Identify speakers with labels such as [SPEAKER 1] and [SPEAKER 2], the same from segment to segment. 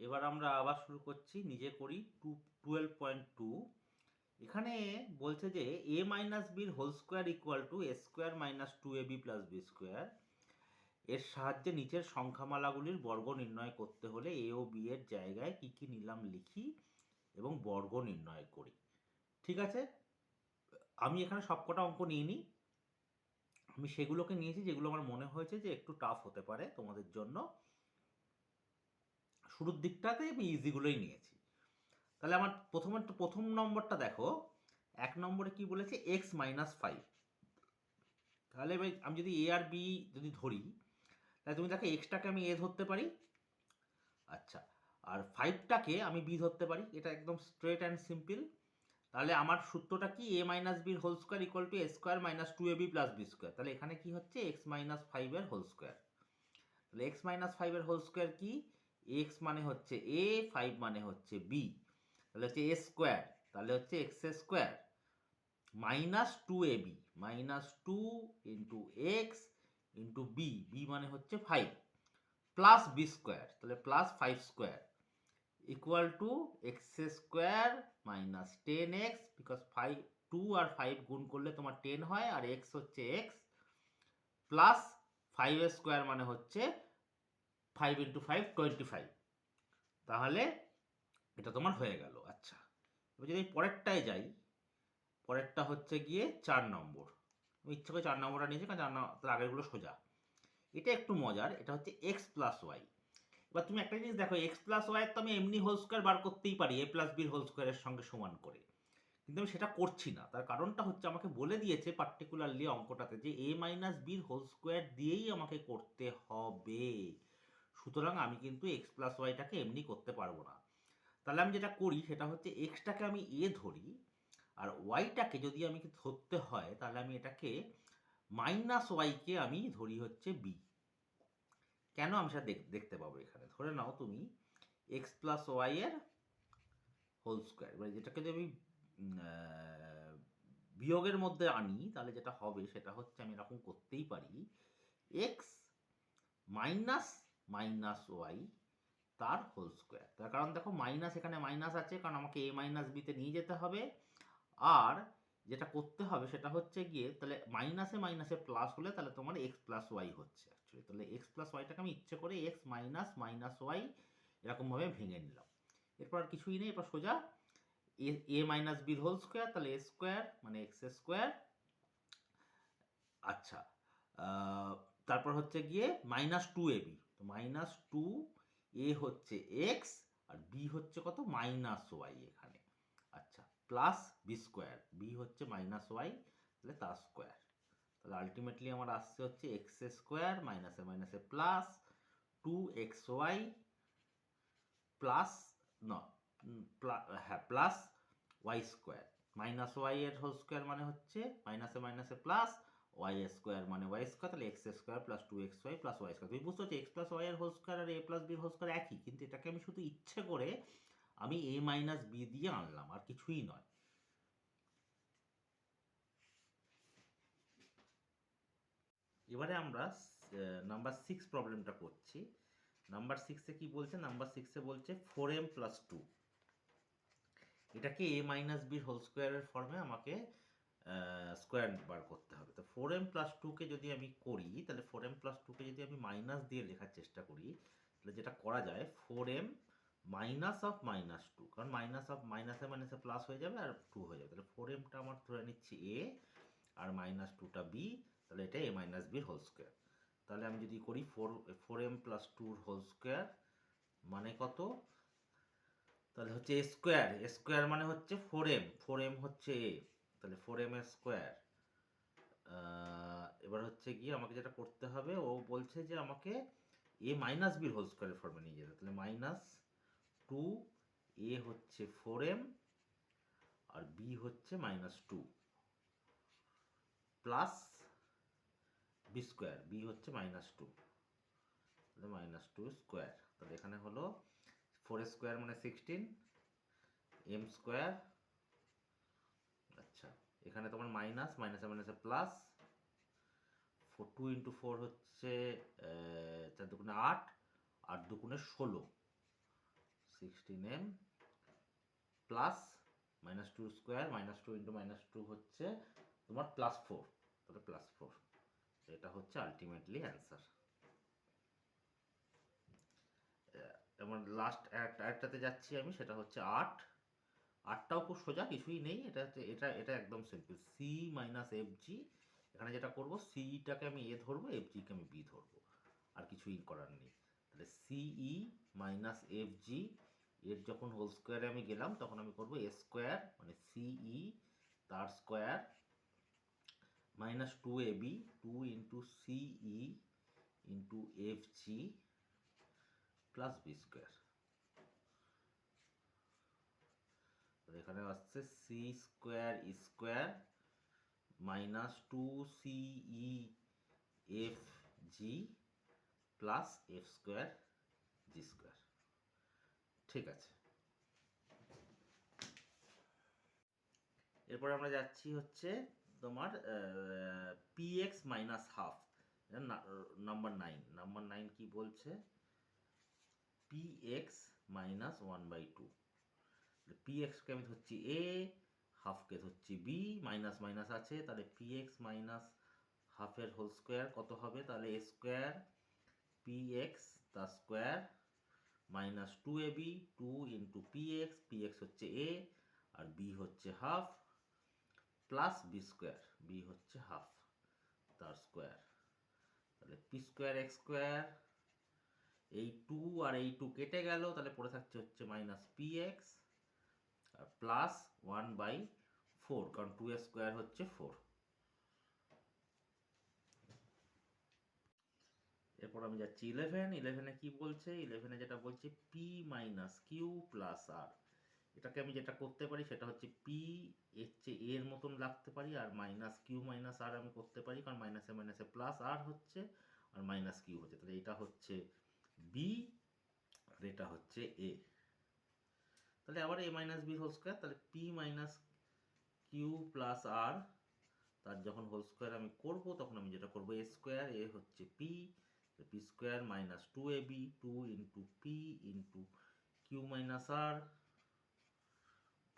[SPEAKER 1] এবার আমরা আবার শুরু করছি, নিজে করি টু টুয়েলভ পয়েন্ট টু এখানে বলছে যে এ মাইনাস বির whole square equal to A square minus two A B plus B square এর সাহায্যে নিচের সংখ্যামালাগুলির বর্গ নির্ণয় করতে হলে এ ও বি এর জায়গায় কি কি নিলাম লিখি এবং বর্গ নির্ণয় করি। ঠিক আছে? আমি এখানে সবকটা অঙ্ক নিয়ে নিই। আমি সেগুলোকে নিয়েছি যেগুলো আমার মনে হয়েছে যে একটু টাফ হতে পারে তোমাদের জন্য। শুরুর দিকটাতে আমি ইজিগুলোই নিয়েছি। তাহলে আমার প্রথমে প্রথম নম্বরটা দেখো। এক নম্বরে কি বলেছে? এক্স মাইনাস ফাইভ তাহলে এবার আমি যদি এ আর বি যদি ধরি, তাহলে তুমি দেখো এক্সটাকে আমি এ ধরতে পারি। আচ্ছা আর ফাইভটাকে আমি বি ধরতে পারি। এটা একদম স্ট্রেট অ্যান্ড সিম্পল তাহলে আমার সূত্রটা কি? এ মাইনাস বির whole square equal to A square minus two A B plus B square তাহলে এখানে কি হচ্ছে? এক্স মাইনাস ফাইভের হোল স্কোয়ার তাহলে এক্স মাইনাস ফাইভের হোল স্কোয়ার কি? এক্স মানে হচ্ছে এ ফাইভ মানে হচ্ছে বি তাহলে হচ্ছে এ স্কোয়ার তাহলে হচ্ছে X square minus two A B minus two into X into B B মানে হচ্ছে ফাইভ প্লাস বি স্কোয়ার তাহলে plus five square equal to X square minus ten X because five two R five গুণ করলে তোমার ten হয়, আর X হচ্ছে X plus five square মানে হচ্ছে five into five twenty five তাহলে এটা তোমার হয়ে গেল আচ্ছা। এবার যদি পরেরটায় যাই, পরেরটা হচ্ছে গিয়ে চার নম্বর। আমি ইচ্ছা করে চার নম্বরটা নিয়েছি, কারণ চার আগেরগুলো সোজা। এটা একটু মজার, এটা হচ্ছে এক্স প্লাস ওয়াই এবার তুমি একটা জিনিস দেখো এক্স প্লাস ওয়াই তো আমি এমনি হোল স্কোয়ার বার করতেই পারি এ প্লাস বির হোল স্কোয়ারের সঙ্গে সমান করে। কিন্তু আমি সেটা করছি না। তার কারণটা হচ্ছে আমাকে বলে দিয়েছে পার্টিকুলারলি অঙ্কটাতে যে এ মাইনাস বির হোল স্কোয়ার দিয়েই আমাকে করতে হবে। সুতরাং আমি কিন্তু এক্স প্লাস ওয়াইটাকে এমনি করতে পারব না। তাহলে আমি যেটা করি সেটা হচ্ছে এক্সটাকে আমি এ ধরি, আর ওয়াইটাকে যদি আমি ধরতে হয়, তাহলে আমি এটাকে মাইনাস ওয়াইকে আমি ধরি হচ্ছে বি কেন আমি সেটা দেখতে পাবো এখানে? ধরে নাও তুমি এক্স প্লাস ওয়াই এর হোল স্কোয়ার এবার যেটাকে যদি আমি বিয়োগের মধ্যে আনি, তাহলে যেটা হবে সেটা হচ্ছে আমি এরকম করতেই পারি এক্স মাইনাস মাইনাস ওয়াই তার হোল স্কোয়ার তার কারণ দেখো মাইনাস এখানে মাইনাস আছে, কারণ আমাকে এ মাইনাস বিতে নিয়ে যেতে হবে। আর যেটা করতে হবে সেটা হচ্ছে গিয়ে, তাহলে মাইনাসে মাইনাসে প্লাস হলে তাহলে তোমার এক্স প্লাস ওয়াই হচ্ছে অ্যাকচুয়ালি তাহলে এক্স প্লাস ওয়াইটাকে আমি ইচ্ছে করে এক্স মাইনাস মাইনাস ওয়াই এরকমভাবে ভেঙে নিলাম। এরপর আর কিছুই নেই, এরপর সোজা এ এ মাইনাস বির হোল স্কোয়ার তাহলে এ স্কোয়ার মানে এক্স স্কোয়ার আচ্ছা তারপর হচ্ছে গিয়ে মাইনাস টু এ বি তো মাইনাস টু এ হচ্ছে এক্স আর বি হচ্ছে কত? মাইনাস ওয়াই এখানে। আচ্ছা প্লাস বি স্কোয়ার বি হচ্ছে মাইনাস ওয়াই তাহলে তার স্কোয়ার তাহলে আলটিমেটলি আমার আসছে হচ্ছে এক্স স্কোয়ার মাইনাসে মাইনাসে plus two X Y plus ন হ্যাঁ plus Y square minus Y এর হোল স্কোয়ার মানে হচ্ছে মাইনাসে মাইনাসে প্লাস ওয়াই স্কোয়ার মানে ওয়াই স্কোয়ার তাহলে X square plus two X Y plus Y square তুমি বুঝতে পারছ X plus Y whole square R A plus বির হোল স্কোয়ার একই, কিন্তু এটাকে আমি শুধু ইচ্ছে করে আমি এ মাইনাস বি দিয়ে আনলাম, আর কিছুই নয়। এবারে আমরা নাম্বার সিক্স প্রবলেমটা করছি। নাম্বার সিক্সে কি বলছে? নাম্বার সিক্সে বলছে ফোর এম প্লাস টু এটাকে এ মাইনাস বির হোল স্কোয়ারের ফর্মে আমাকে স্কোয়ার বার করতে হবে। তো ফোর এম প্লাস টুকে যদি আমি করি, তাহলে ফোর এম প্লাস টুকে যদি আমি মাইনাস দিয়ে লেখার চেষ্টা করি, তাহলে যেটা করা যায় four M minus of minus two কারণ মাইনাস অফ মাইনাসে মাইনাসে প্লাস হয়ে যাবে আর টু হয়ে যাবে। তাহলে ফোর এমটা আমার ধরে নিচ্ছি এ আর মাইনাস টুটা বি তাহলে এটা এ মাইনাস বির হোল স্কোয়ার তাহলে আমি যদি করি ফোর ফোর এম প্লাস টুর হোল স্কোয়ার মানে কত? তাহলে হচ্ছে এ স্কোয়ার এ স্কোয়ার মানে হচ্ছে ফোর এম ফোর এম হচ্ছে এ তাহলে ফোর এম স্কোয়ার এবার হচ্ছে গিয়ে আমাকে যেটা করতে হবে, ও বলছে যে আমাকে এ মাইনাস বির হোল স্কোয়ারের ফর্মে নিয়ে যেতে। তাহলে মাইনাস টু এ হচ্ছে ফোর এম আর বি হচ্ছে minus two plus B square B হচ্ছে মাইনাস টু তাহলে মাইনাস টু স্কোয়ার তাহলে এখানে হলো ফোর স্কোয়ার মানে সিক্সটিন এম স্কোয়ার আচ্ছা এখানে তোমার মাইনাস মাইনাসে মাইনাসে plus four two into four হচ্ছে চার দুগুণে আট আট দুগুণে ষোলো sixteen M plus minus two square minus two into minus two হচ্ছে তোমার প্লাস ফোর তাহলে প্লাস ফোর এটা হচ্ছে আলটিমেটলি অ্যান্সার এবার লাস্ট একটাতে যাচ্ছি আমি, সেটা হচ্ছে আট আটটাও খুব সোজা, কিছুই নেই। এটা হচ্ছে, এটা এটা একদম simple C minus F G এখানে যেটা করব সিটাকে আমি এ ধরবো এফ জিকে আমি বি ধরবো। আর কিছুই করার নেই। তাহলে সিই মাইনাস এফ জি এর যখন হোল স্কোয়ারে আমি গেলাম, তখন আমি করব এ স্কোয়ার মানে সিই তার square minus two A B two into C into F G plus B square এখানে আসছে C square square minus two C F G plus F square G square ঠিক আছে। এরপর আমরা যাচ্ছি হচ্ছে তোমার P X minus half number nine number nine কি বলছে? P X minus one by two P এক্সকে আমি ধরছি এ হাফকে ধরছি বি মাইনাস মাইনাস আছে, তাহলে পি এক্স মাইনাস হাফের হোল স্কোয়ার কত হবে? তাহলে এ স্কোয়ার পি এক্স তার square minus two A B two into P X P X হচ্ছে এ আর বি হচ্ছে half plus B square B হচ্ছে হাফ তার স্কোয়ার তাহলে পি স্কোয়ার এক্স স্কোয়ার এই টু আর এই টু কেটে গেল, তাহলে পড়ে থাকছে হচ্ছে minus P X plus one by four কারণ টু এর স্কোয়ার হচ্ছে ফোর এরপর আমি যাচ্ছি ইলেভেন ইলেভেনে কি বলছে? ইলেভেনে যেটা বলছে P minus Q plus R এটাকে আমি যেটা করতে পারি সেটা হচ্ছে পি এর চেয়ে এর মতন লাগতে পারি, আর মাইনাস কিউ মাইনাস আর আমি করতে পারি, কারণ মাইনাসে মাইনাসে প্লাস আর হচ্ছে, আর মাইনাস কিউ হচ্ছে। তাহলে এটা হচ্ছে বি আর এটা হচ্ছে এ তাহলে আবার A minus B whole square তাহলে P minus Q plus R তার যখন হোল স্কোয়ার আমি করব, তখন আমি যেটা করব এ স্কোয়ার এ হচ্ছে P P square minus two A B two into P into Q minus R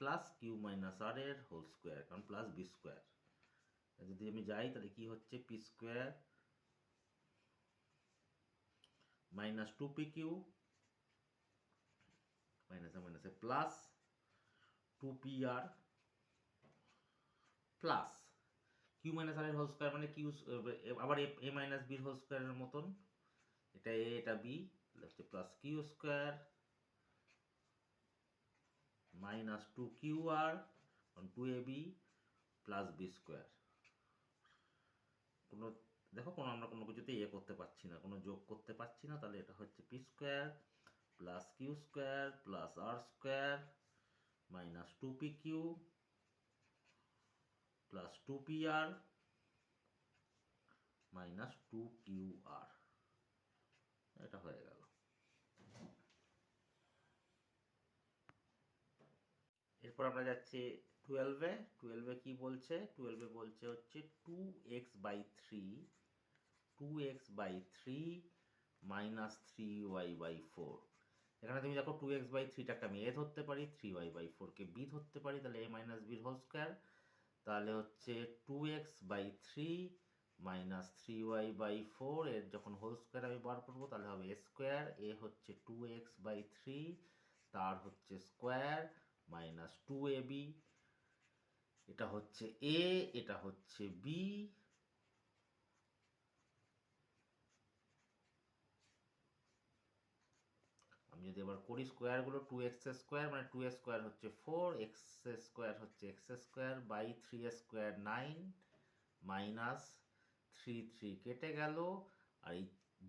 [SPEAKER 1] plus Q minus R এর হোল স্কোয়ার কারণ প্লাস বি স্কোয়ার যদি আমি যাই, তাহলে কি হচ্ছে? P square minus two P Q মাইনাসে মাইনাসে plus two P R plus Q minus R এর হোল স্কোয়ার মানে কিউ আবার এ মাইনাস বির হোল স্কোয়ারের মতন এটা এ এটা বি হচ্ছে plus q square minus two q r two a b plus b square কোনো দেখো কোনো আমরা কোনো কিছুতে ইয়ে করতে পারছি না কোনো যোগ করতে পারছি না তাহলে এটা হচ্ছে p square plus q square plus r square minus two p q plus two p r minus two q r এটা হয়ে গেল। এরপর আমরা যাচ্ছি টুয়েলভে টুয়েলভে কি বলছে? টুয়েলভে বলছে হচ্ছে two x by three two x by three minus three y by four এখানে তুমি দেখো টু এক্স বাই থ্রিটাকে আমি এ ধরতে পারি থ্রি ওয়াই বাই ফোরকে বি ধরতে পারি, তাহলে এ মাইনাস বির হোল স্কোয়ার তাহলে হচ্ছে two x by three minus three y by four এর যখন হোল স্কোয়ার আমি বার করব, তাহলে হবে এ স্কোয়ার এ হচ্ছে টু এক্স বাই থ্রি তার হচ্ছে square minus two a b এটা হচ্ছে এ এটা হচ্ছে বি যদি এবার করি স্কোয়ারগুলো টু এক্স স্কোয়ার মানে টু এ স্কোয়ার হচ্ছে ফোর এক্স স্কোয়ার হচ্ছে x square by three square nine minus three three কেটে গেল। আর এই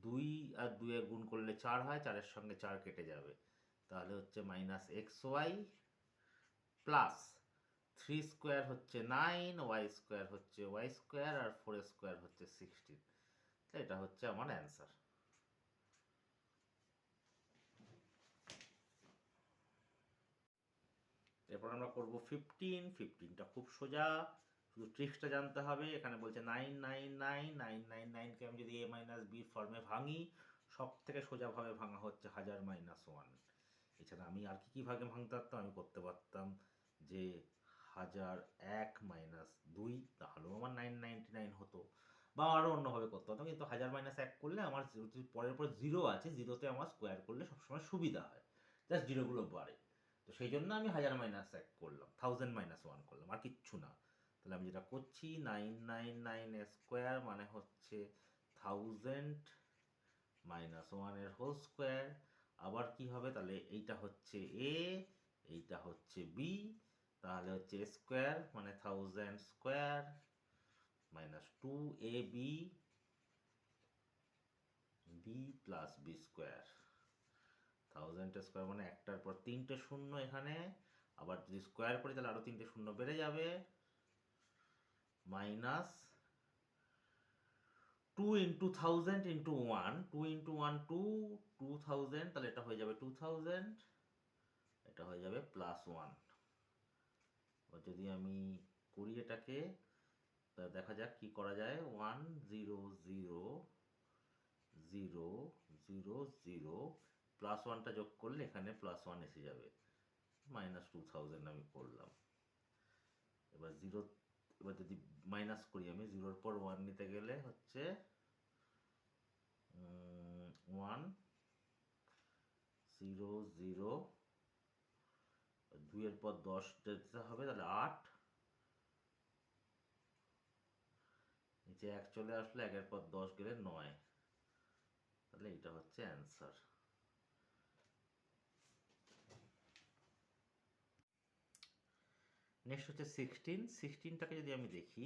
[SPEAKER 1] দুই আর দুয়ে গুণ করলে চার হয়, চারের সঙ্গে চার কেটে যাবে। তাহলে হচ্ছে minus x y plus three square হচ্ছে নাইন ওয়াই স্কোয়ার হচ্ছে ওয়াই স্কোয়ার আর ফোর স্কোয়ার হচ্ছে সিক্সটিন এটা হচ্ছে আমার অ্যান্সার এরপর আমরা করব ফিফটিন ফিফটিনটা খুব সোজা। শুধু ট্রিক্সটা জানতে হবে। এখানে বলছে nine nine nine nine nine নাইনকে আমি যদি এ মাইনাস বি ফর্মে ভাঙি সব থেকে সোজাভাবে ভাঙা হচ্ছে হাজার মাইনাস ওয়ান এছাড়া আমি আর কি কী ভাগে ভাঙতে পারতাম? আমি করতে পারতাম যে হাজার এক মাইনাস দুই, তাহলেও আমার নাইন নাইনটি নাইন হতো। বা আরও অন্যভাবে করতে পারতাম। কিন্তু হাজার মাইনাস এক করলে আমার পরের পর জিরো আছে। জিরোতে আমার স্কোয়ার করলে সবসময় সুবিধা হয়। জাস্ট জিরোগুলো বাড়ে। সেই জন্য আমি হাজার মাইনাস এক করলাম থাউজেন্ড মাইনাস ওয়ান করলাম, আর কিচ্ছু না। তাহলে আমি যেটা করছি নাইন নাইন নাইন স্কোয়ার মানে হচ্ছে থাউজেন্ড মাইনাস ওয়ানের হোল স্কোয়ার আবার কি হবে? তাহলে এইটা হচ্ছে এ এইটা হচ্ছে বি তাহলে হচ্ছে স্কোয়ার মানে thousand square minus two a b b plus b square thousand square মানে একটার পর তিনটে শূন্য এখানে, আবার যদি স্কোয়ার করি তাহলে আরও তিনটে শূন্য বেড়ে যাবে। Minus two into thousand into one two into one two two thousand তাহলে এটা হয়ে যাবে টু থাউজেন্ড এটা হয়ে যাবে প্লাস ওয়ান যদি আমি করি এটাকে, তা দেখা যাক কি করা যায়। One zero zero zero zero zero plus ওয়ানটা যোগ করলে এখানে প্লাস ওয়ান এসে যাবে। মাইনাস টু থাউজেন্ড আমি করলাম। এবার জিরো এবার যদি মাইনাস করি আমি জিরোর পর ওয়ান নিতে গেলে হচ্ছে ওয়ান জিরো জিরো দুইয়ের পর দশ যেতে হবে, তাহলে আট। নিচে এক চলে আসলে একের পর দশ গেলে নয়। তাহলে এটা হচ্ছে অ্যান্সার নেক্সট হচ্ছে সিক্সটিন সিক্সটিনটাকে যদি আমি দেখি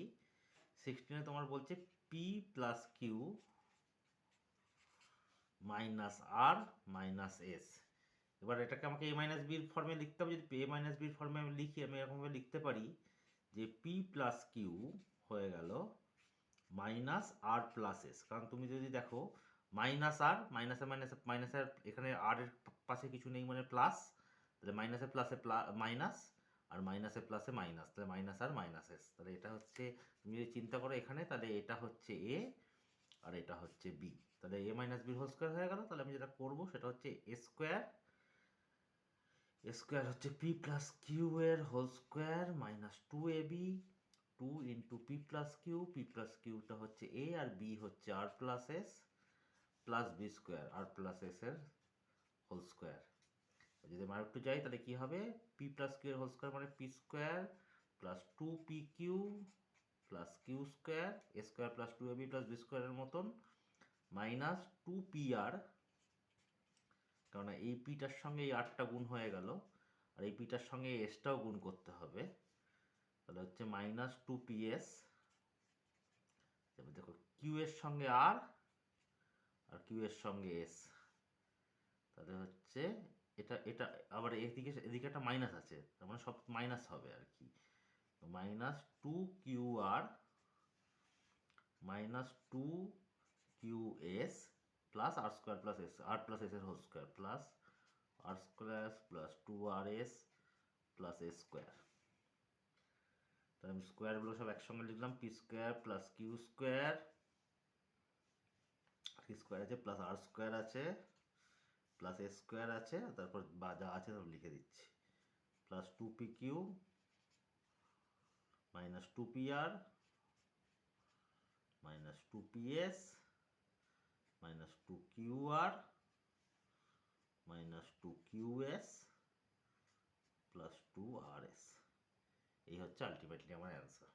[SPEAKER 1] সিক্সটিনে তোমার বলছে p plus q minus r minus s এবার এটাকে আমাকে এ মাইনাস বির ফর্মে লিখতে হবে। যদি এ মাইনাস বির ফর্মে আমি লিখি, আমি এরকমভাবে লিখতে পারি যে পি প্লাস কিউ হয়ে গেল মাইনাস আর প্লাস এস কারণ তুমি যদি দেখো মাইনাস আর মাইনাসে মাইনাসে মাইনাসের এখানে আর এর পাশে কিছু নেই মানে প্লাস তাহলে মাইনাসে প্লাসে মাইনাস আর মাইনাসে প্লাসে মাইনাস তাহলে মাইনাস আর মাইনাস এস তাহলে এটা হচ্ছে, তুমি যদি চিন্তা করো এখানে, তাহলে এটা হচ্ছে এ আর এটা হচ্ছে বি তাহলে এ মাইনাস বির হোল স্কোয়ার হয়ে গেল, তাহলে আমি যেটা করব সেটা হচ্ছে এ স্কোয়ার এ স্কোয়ার হচ্ছে পি প্লাস কিউ এর whole square minus two a b two into p plus q p plus কিউটা হচ্ছে এ আর বি হচ্ছে r plus s plus b square r plus s এর হোল স্কোয়ার যদি আমি আরেকটু যাই, তাহলে কি হবে? পি প্লাস কিউ এর হোল স্কোয়ার মানে p square plus two p q plus q square a square plus two a b plus b স্কোয়ারের মতন মাইনাস টু পি আর কারণ এই পিটার সঙ্গে এই আরটা গুণ হয়ে গেল, আর এই পিটার সঙ্গে এসটাও গুণ করতে হবে। তাহলে হচ্ছে মাইনাস টু পি এস দেখো কিউ এর সঙ্গে আর আর কিউ এর সঙ্গে এস তাহলে হচ্ছে এটা এটা আবার এদিকে এদিকে একটা মাইনাস আছে, তার মানে সব মাইনাস হবে আর কি। Minus two q r minus two q s plus r square plus s r plus s এর whole square plus r square plus two r s plus s square তাহলে আমি স্কোয়ারগুলো সব একসঙ্গে লিখলাম p square plus q square p square আছে plus আর square আছে। Plus S square আছে, তারপর বা যা আছে সব লিখে দিচ্ছি। Plus two p q minus two p r minus two p s minus two q r minus two q s plus two r s এই হচ্ছে আলটিমেটলি আমার অ্যান্সার